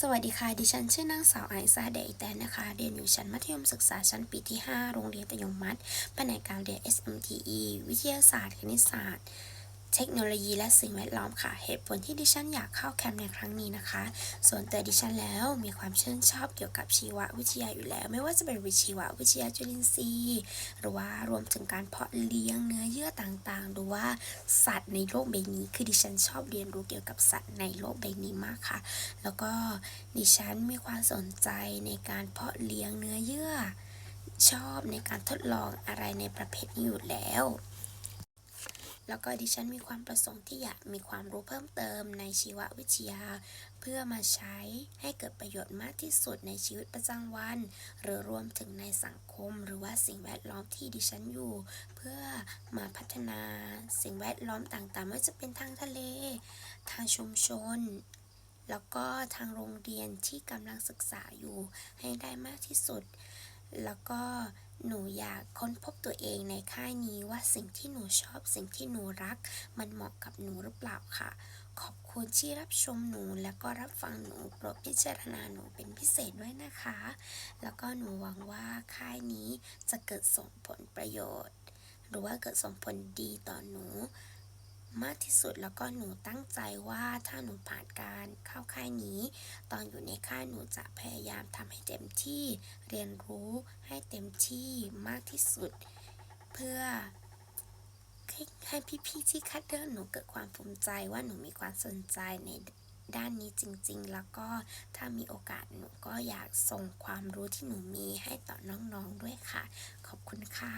สวัสดีค่ะ ดิฉันชื่อนางสาวไอซาเดยแตนนะคะ เรียนอยู่ชั้นมัธยมศึกษาชั้นปีที่ 5 โรงเรียนตะยงมัดแผนกการเรียน SMTE วิทยาศาสตร์ คณิตศาสตร์ เทคโนโลยีและสิ่งแวดล้อมค่ะ เหตุผลที่ดิฉันอยากเข้าแคมป์ในครั้งนี้นะคะ ส่วนตัวดิฉันแล้วมีความชื่นชอบเกี่ยวกับชีววิทยาอยู่แล้ว ไม่ว่าจะเป็นวิชีววิทยาจุลินทรีย์ หรือว่ารวมถึงการเพาะเลี้ยงเนื้อเยื่อต่างๆ หรือว่าสัตว์ในโลกใบนี้ คือดิฉันชอบเรียนรู้เกี่ยวกับสัตว์ในโลกใบนี้มากค่ะ แล้วก็ดิฉันมีความสนใจในการเพาะเลี้ยงเนื้อเยื่อ ชอบในการทดลองอะไรในประเภทนี้อยู่แล้ว แล้วก็ดิฉันมีความประสงค์ที่อยากมีความรู้เพิ่มเติมในชีววิทยา เพื่อมาใช้ให้เกิดประโยชน์มากที่สุดในชีวิตประจำวัน หรือรวมถึงในสังคม หรือว่าสิ่งแวดล้อมที่ดิฉันอยู่ เพื่อมาพัฒนาสิ่งแวดล้อมต่างๆไม่ว่าจะเป็นทางทะเล ทางชุมชนแล้วก็ทางโรงเรียนที่กำลังศึกษาอยู่ให้ได้มากที่สุด แล้วก็ หนูอยากค้นพบตัวเองในค่ายนี้ว่าสิ่งที่หนูชอบสิ่งที่หนูรัก มันเหมาะกับหนูหรือเปล่าค่ะ ขอบคุณที่รับชมหนูแล้วก็รับฟังหนูโปรดพิจารณาหนูเป็นพิเศษด้วยนะคะ แล้วก็หนูหวังว่าค่ายนี้จะเกิดส่งผลประโยชน์ หรือว่าเกิดส่งผลดีต่อหนู มากที่สุดแล้วก็หนูตั้งใจว่าถ้าหนูผ่านการเข้าค่ายนี้ ตอนอยู่ในค่ายหนูจะพยายามทำให้เต็มที่เรียนรู้ให้เต็มที่มากที่สุด เพื่อให้พี่ๆที่คัดเลือกหนูเกิดความภูมิใจว่าหนูมีความสนใจในด้านนี้จริงๆ แล้วก็ถ้ามีโอกาสหนูก็อยากส่งความรู้ที่หนูมีให้ต่อน้องๆด้วยค่ะ ขอบคุณค่ะ